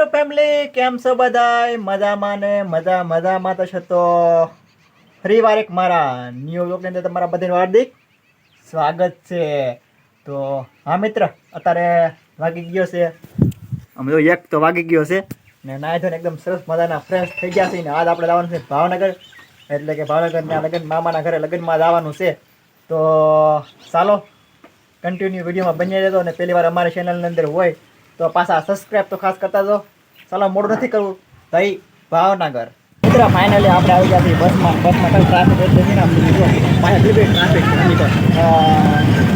Hello family કેમ છો બધાય? મજામાં ને મજા, મજામાં તો છે તો? ફરી વાર એક મારા ન્યૂ બ્લોગની અંદર તમારા બધાને હાર્દિક સ્વાગત છે. તો, હા મિત્ર, અત્યારે વાગી ગયો છે. અમે તો એક તો વાગી ગયો છે. ને નાય ધોઈને એકદમ સરસ મજાના ફ્રેશ થઈ ગયા છે ને આજ આપણે જવાનું છે ભાવનગર. એટલે કે ભાવનગરના લગ્ન, મામાના ઘરે લગ્નમાં જવાનું છે. તો, ચાલો કન્ટિન્યુ વિડીયોમાં બની રહેતો અને પહેલી વાર અમારી ચેનલની અંદર હોય તો પાછા સબસ્ક્રાઇબ તો ખાસ કરતા જો. ચાલો મોડું નથી કરવું. ભાઈ ભાવનગર. મિત્ર ફાઇનલી આપણે આવી ગયા બસમાં. બસમાં કંઈ ટ્રાફિક એટલે નથી ને પાછા બે ટ્રાફિક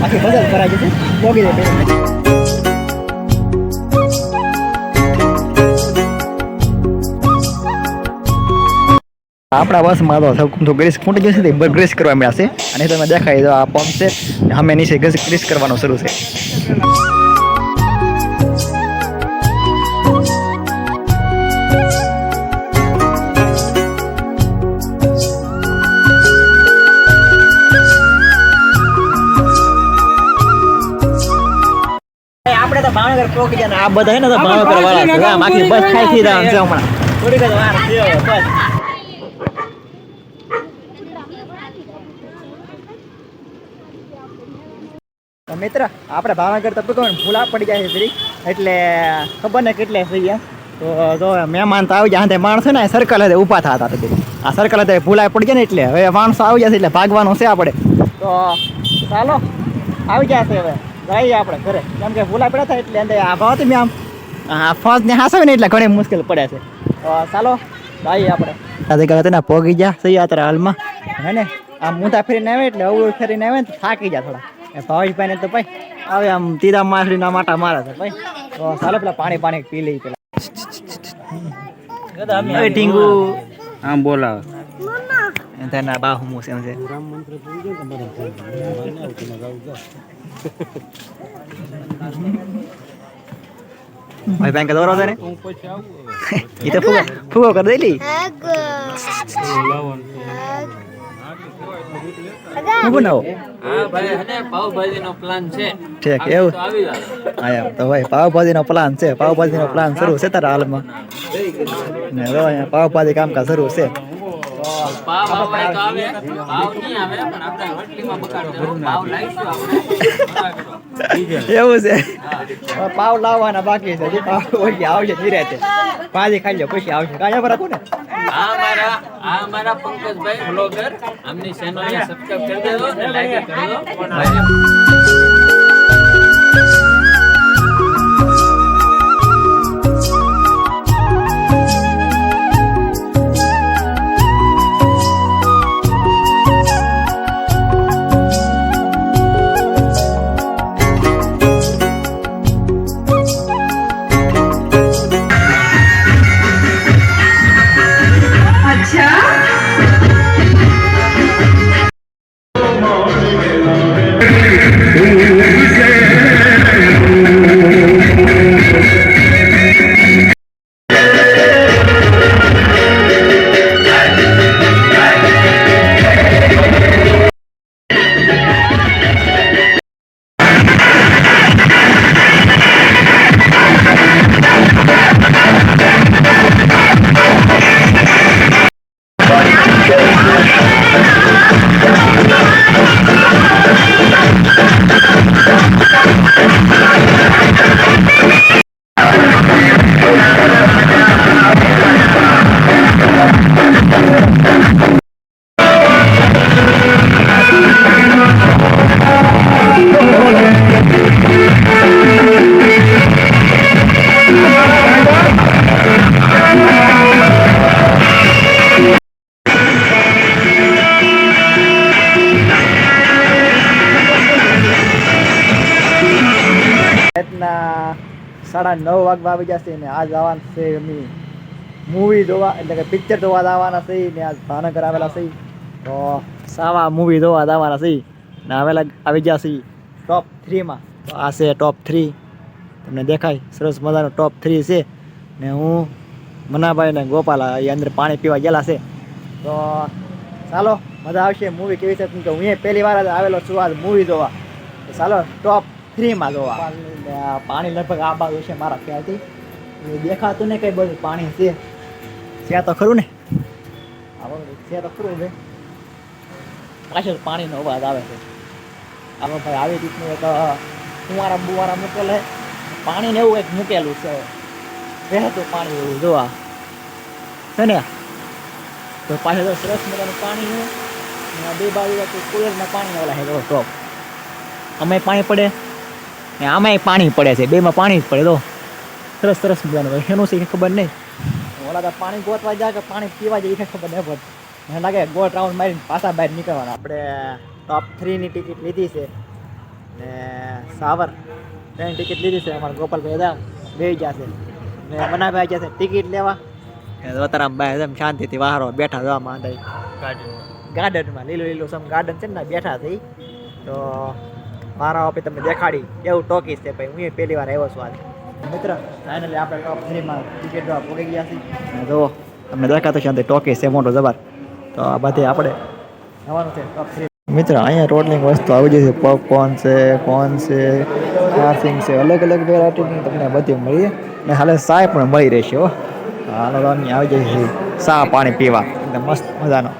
આખી બદલ કરાવી છે. પોગી દે આપણા બસમાં તો સૌ તો ગ્રીસ ખૂટી જશે તે ગ્રીસ કરવા મળ્યા છે. અને તમે દેખાય તો આ પંપ છે, અમે નીચે ગ્રીસ કરવાનું શરૂ છે. આપણે તો ભાવનગર પોકી જાય આ બધા ને તો ભાવનગર વાળા આખી બસ ખાઈ થી રહ્યા છે હમણાં. થોડીક જ વાર થયો બસ. મિત્ર આપણે ભાવનગર તો કહો ભૂલા પડી જાય છે એટલે ખબર ને કેટલે થઈ ગયા તો જો મહેમાન તો આવી જાય માણસો ને સર્કલ હતા ઊભા થતા હતા આ સર્કલ હતા ભૂલા પડી ગયા ને એટલે હવે માણસો આવી જશે એટલે ભાગવાનું છે આપણે. તો ચાલો આવી જશે હવે. જઈએ આપણે ઘરે. કેમ કે ભૂલા પડ્યા થાય એટલે અંદર આ ભાવ મેં આમ. હા ફર્સ્ટ ને હાસવે ને એટલે ઘણી મુશ્કેલ પડે છે. તો ચાલો જઈએ આપણે. સાથે કહે તેના પોગી ગયા સહી અત્યારે હાલમાં. હે ને આમ ઊંધા ફેરીને આવે એટલે અવળું ફેરીને આવે ને થાકી જાય થોડા. એ ભાવેશભાઈ ને તો ભાઈ હવે આમ તીરા માછલીના માટા મારે છે ભાઈ. તો ચાલો પેલા પાણી પાણી પી લઈ પેલા. હવે ટીંગુ. આમ બોલાવે. તેના બાહુ છે. છે ભાઈ બેંક દોરો છે ને? એ તો ફૂગો ફૂગો કરી દેલી? હું બનાવો? હા ભાઈ હને પાવભાજી નો પ્લાન છે. ઠીક એવું? એમ તો ભાઈ પાવભાજીનો પ્લાન છે. પાવભાજીનો પ્લાન શરૂ છે તારા હાલમાં. ને પાવભાજી કામકાજ શરૂ છે. પાવ આપણે તો આવે પાવ નહીં આવે પણ આપણે રોટલીમાં બગાડ પાવ લાવીશું આપણે એવું છે? પાવ લાવવાના બાકી છે. પછી પાવ ઓછી આવશે ધીરે છે પાછી ખાઈ લો પછી આવશે કાંઈ બરાબર હતું ને? આ મારા આ મારા પંકજભાઈ બ્લોગર આમની ચેનલ સબસ્ક્રાઇબ કરી દેજો અને લાઈક કરી દો સાડા નવ વાગવા આવી જશે ને આજ આવવાનું છે અમે મૂવી જોવા, એટલે કે પિક્ચર જોવા આવવાના છે ને આજ ભાવનગર આવેલા છે. તો સાવા મૂવી જોવા આવવાના છે ને આવેલા આવી ગયા છે ટોપ થ્રીમાં તો આ છે ટોપ થ્રી તમને દેખાય, સરસ મજાનો ટોપ થ્રી છે. ને હું, મનાભાઈ ને ગોપાલ એ અંદર પાણી પીવા ગયેલા છે. તો ચાલો, મજા આવશે. મૂવી કેવી છે? કે હું એ પહેલી વાર આવેલો છું આજ મૂવી જોવા. ચાલો ટોપ થ્રીમાં જોવા આ. પાણી લગભગ આ બાજુ છે મારા ખ્યાલથી. દેખાતું ને કઈ બધું પાણી છે. છે તો ખરું ને? આવો છે તો ખરું હવે પાછળ પાણીનો અવાજ આવે છે. આમાં ભાઈ આવી રીતનું એક કુંવારા બુવારા મૂકેલા પાણીને એવું એક મૂકેલું છે. વહેતું પાણી એવું જોવા છે ને તો પાછળ તો સરસ મજાનું પાણી છે. બે બાજુ કુલરના પાણી ઓલા છે. ટોપ અમે પાણી પડે? ને આમાંય પાણી પડે છે બેમાં પાણી જ પડે તો. સરસ સરસ મજાનું. હોય એનું છે ખબર નહીં. ઓલા તો પાણી ગોતવા જાય કે પાણી પીવા જાય એ ખબર નહીં પડતી મને લાગે ગોટ રાઉન્ડ મારીને પાછા બહાર નીકળવાના. આપણે ટોપ થ્રીની ટિકિટ લીધી છે ને સાવર ત્રણ ટિકિટ લીધી છે. અમારા ગોપાલભાઈ દા બે જશે ને મનાભાઈ જશે ટિકિટ લેવા. અત્યારે એકદમ શાંતિથી વાહરો બેઠા જવા માંડે ગાર્ડનમાં લીલું લીલું સમ ગાર્ડન છે ને બેઠા થઈ તો મારા ઓફિસ તમને દેખાડી. એવું ટોકીસ છે ભાઈ, હું પહેલી વાર આવ્યો છું આજે. મિત્ર ફાઇનલી આપણે ટોપ થ્રીમાં ટિકિટ જોવા પોગી ગયા છીએ અને જુઓ, તમને દેખાતો છે અંદર છે મોટો જબર. તો આ બધી આપણે જવાનું છે ટોપ થ્રી મિત્ર, અહીંયા રોડની વસ્તુ આવી જશે. પોપકોર્ન છે કોર્ન છે ખાસિંગ છે, અલગ અલગ વેરાયટીની તમને બધી મળી. ને હાલે ચાય પણ મળી રહેશે હો. હાલો આવી જશે ચા પાણી પીવા. એકદમ મસ્ત મજાનો.